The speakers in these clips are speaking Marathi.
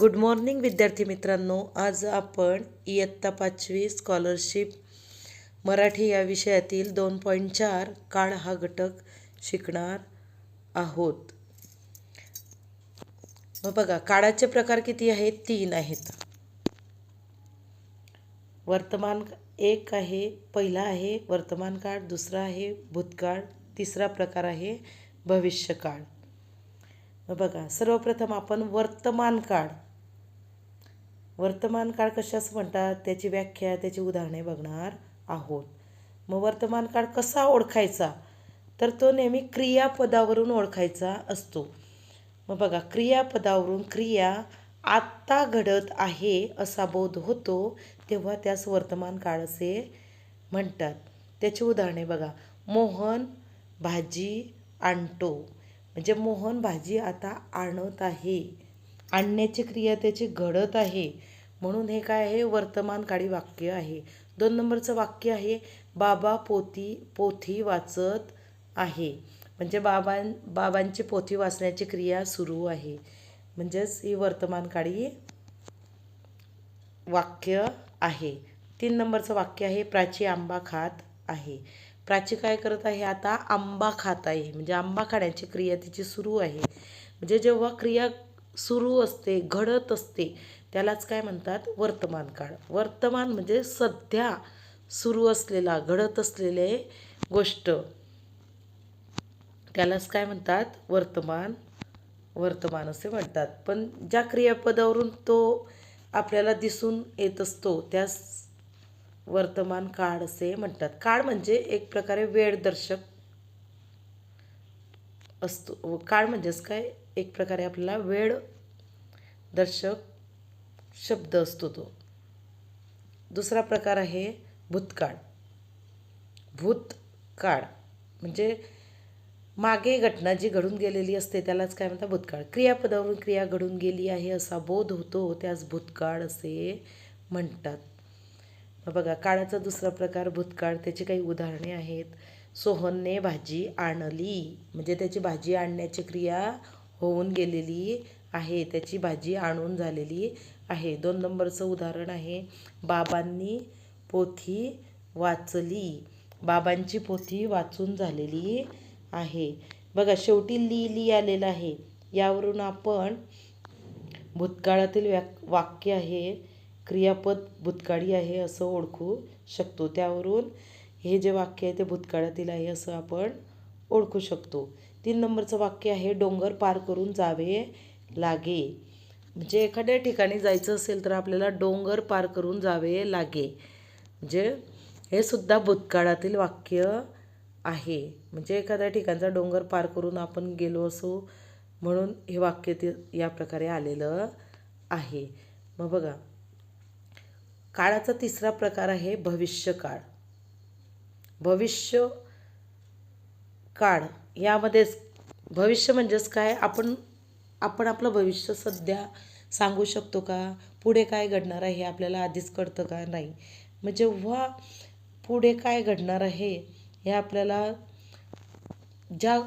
गुड मॉर्निंग विद्यार्थी मित्रांनो. आज आपण इयत्ता पाचवी स्कॉलरशिप मराठी या विषयातील दोन पॉईंट चार काळ हा घटक शिकणार आहोत. मग बघा काळाचे प्रकार किती आहेत? तीन आहेत. वर्तमान एक आहे पहिला आहे वर्तमान काळ दुसरा आहे भूतकाळ तिसरा प्रकार आहे भविष्यकाळ. मग बघा सर्वप्रथम आपण वर्तमान काळ. वर्तमान काळ कशास म्हणतात? त्याची व्याख्या त्याची उदाहरणे बघणार आहोत. मग वर्तमान काळ कसा ओळखायचा? तर तो नेहमी क्रियापदावरून ओळखायचा असतो. मग बघा क्रियापदावरून क्रिया आत्ता घडत आहे असा बोध होतो तेव्हा त्यास वर्तमान काळ असे म्हणतात. त्याची उदाहरणे बघा. मोहन भाजी आणतो. म्हणजे मोहन भाजी आता आणत आहे. आणण्याची क्रिया त्याची घडत आहे. म्हणून हे काय आहे? वर्तमान काळी वाक्य आहे. दोन नंबरचं वाक्य आहे बाबा पोती पोथी वाचत आहे. म्हणजे बाबां बाबांची पोथी वाचण्याची क्रिया सुरू आहे. म्हणजेच ही वर्तमान काळी वाक्य आहे. तीन नंबरचं वाक्य आहे प्राची आंबा खात आहे. प्राची काय करत आहे? आता आंबा खात आहे. म्हणजे आंबा खाण्याची क्रिया तिची सुरू आहे. म्हणजे जेव्हा क्रिया सुरू असते घडत असते त्यालाच काय म्हणतात? वर्तमान काळ. वर्तमान म्हणजे सध्या सुरू असलेला घडत असलेले गोष्ट. त्यालाच काय म्हणतात? वर्तमान वर्तमान असे म्हणतात. पण ज्या क्रियापदावरून तो आपल्याला दिसून येत असतो त्यास वर्तमान काळ असे म्हणतात. काळ म्हणजे एक प्रकारे वेळदर्शक असतो. काळ म्हणजेच काय? एक प्रकारे आपल्याला वेळ दर्शक शब्द असतो तो. दुसरा प्रकार आहे भूतकाळ. भूतकाळ म्हणजे मागे घटना जी घडून गेलेली असते त्यालाच काय म्हणतात? भूतकाळ. क्रियापदावरून क्रिया घडून गेली आहे असा बोध होतो त्यास भूतकाळ असे म्हणतात. मग बघा काळाचा दुसरा प्रकार भूतकाळ. त्याची काही उदाहरणे आहेत. सोहनने भाजी आणली. म्हणजे त्याची भाजी आणण्याची क्रिया होऊन गेलेली आहे. त्याची भाजी आणून झालेली आहे. दोन नंबरचं उदाहरण आहे. बाबांनी पोथी वाचली. बाबांची पोथी वाचून झालेली आहे. बघा शेवटी ली ली आलेलं आहे. यावरून आपण भूतकाळातील व्या वाक्य आहे. क्रियापद भूतकाळी आहे असं ओळखू शकतो. त्यावरून हे जे वाक्य आहे ते भूतकाळातील आहे असं आपण ओळखू शकतो. तीन नंबरचं वाक्य आहे डोंगर पार करून जावे लागे. म्हणजे एखाद्या ठिकाणी जायचं असेल तर आपल्याला डोंगर पार करून जावे लागे. म्हणजे हे सुद्धा भूतकाळातील वाक्य आहे. म्हणजे एखाद्या ठिकाणचा डोंगर पार करून आपण गेलो असो म्हणून हे वाक्य ते या प्रकारे आलेलं आहे. मग बघा काळाचा तिसरा प्रकार आहे भविष्यकाळ. भविष्य काळ. यामध्येच भविष्य म्हणजेच काय? आपण आपण आपलं भविष्य सध्या सांगू शकतो का? पुढे काय घडणार आहे हे आपल्याला आधीच कळतं का? नाही. मग जेव्हा पुढे काय घडणार आहे हे आपल्याला ज्या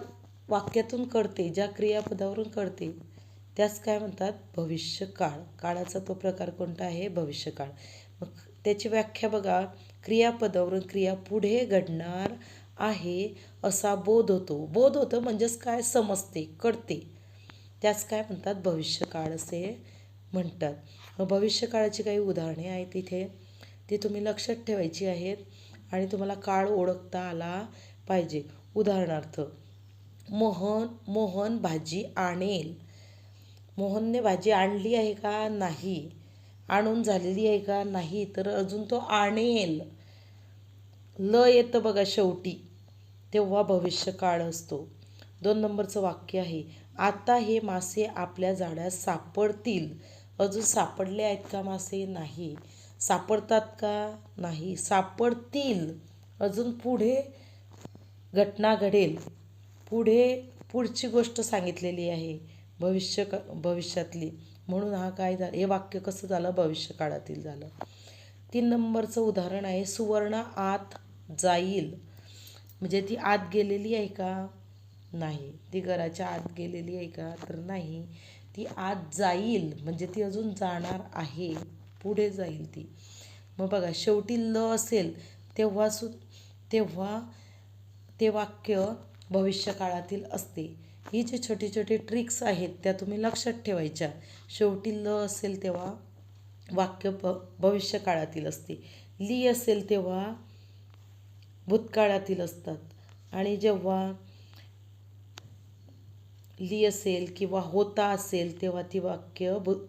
वाक्यातून कळते ज्या क्रियापदावरून कळते त्याच काय म्हणतात? भविष्यकाळ काळाचा तो प्रकार कोणता आहे? भविष्यकाळ मग त्याची व्याख्या बघा. क्रियापदावरून क्रिया पुढे घडणार आहे असा बोध होतो. बोध होतं म्हणजेच काय? समजते कळते. त्याच काय म्हणतात? भविष्यकाळ असे म्हणतात. भविष्यकाळाची काही उदाहरणे आहेत तिथे ती तुम्ही लक्षात ठेवायची आहेत आणि तुम्हाला काळ ओळखता आला पाहिजे. उदाहरणार्थ मोहन मोहन भाजी आणेल. मोहनने भाजी आणली आहे का? नाही. आणून झालेली आहे का? नाही. तर अजून तो आणेल. ल येतं बघा शेवटी तेव्हा भविष्यकाळ असतो. दोन नंबरचं वाक्य आहे आता हे मासे आपल्या जाळ्यात सापडतील. अजून सापडले आहेत का मासे? नाही. सापडतात का? नाही. सापडतील. अजून पुढे घटना घडेल. पुढे पुढची गोष्ट सांगितलेली आहे भविष्य क भविष्यातली. म्हणून हा काय झालं हे वाक्य कसं झालं? भविष्यकाळातील झालं. तीन नंबरचं उदाहरण आहे सुवर्ण आत जाईल. म्हणजे ती आत गेलेली आहे का? नाही. ती घराच्या आत गेलेली आहे का? तर नाही. ती आत जाईल. म्हणजे ती अजून जाणार आहे. पुढे जाईल ती. मग बघा शेवटी ल असेल तेव्हा सु तेव्हा ते वाक्य भविष्यकाळातील असते. ही जी छोटी छोटी ट्रिक्स आहेत त्या तुम्ही लक्षात ठेवायच्या. शेवटी ल असेल तेव्हा वाक्य भ भविष्यकाळातील असते. ली असेल तेव्हा भूतकाळातील असतात. आणि जेव्हा ली असेल किंवा होता असेल तेव्हा ती वाक्य भूत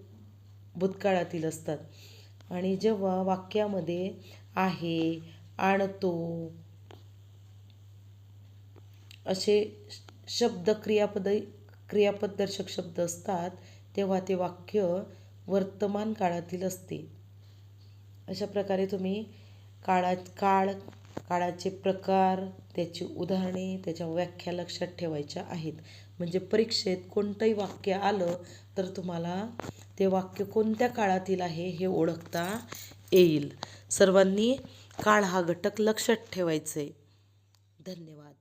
भूतकाळातील असतात. आणि जेव्हा वाक्यामध्ये आहे आणतो असे शब्द क्रियापद क्रियापददर्शक शब्द असतात तेव्हा ते वाक्य वर्तमान काळातील असते. अशा प्रकारे तुम्ही काळात काळ काळाचे प्रकार त्याची उदाहरणे त्याच्या व्याख्या लक्षात ठेवायच्या आहेत. म्हणजे परीक्षेत कोणतंही वाक्य आलं तर तुम्हाला ते वाक्य कोणत्या काळातील आहे हे ओळखता येईल. सर्वांनी काळ हा घटक लक्षात ठेवायचे. धन्यवाद.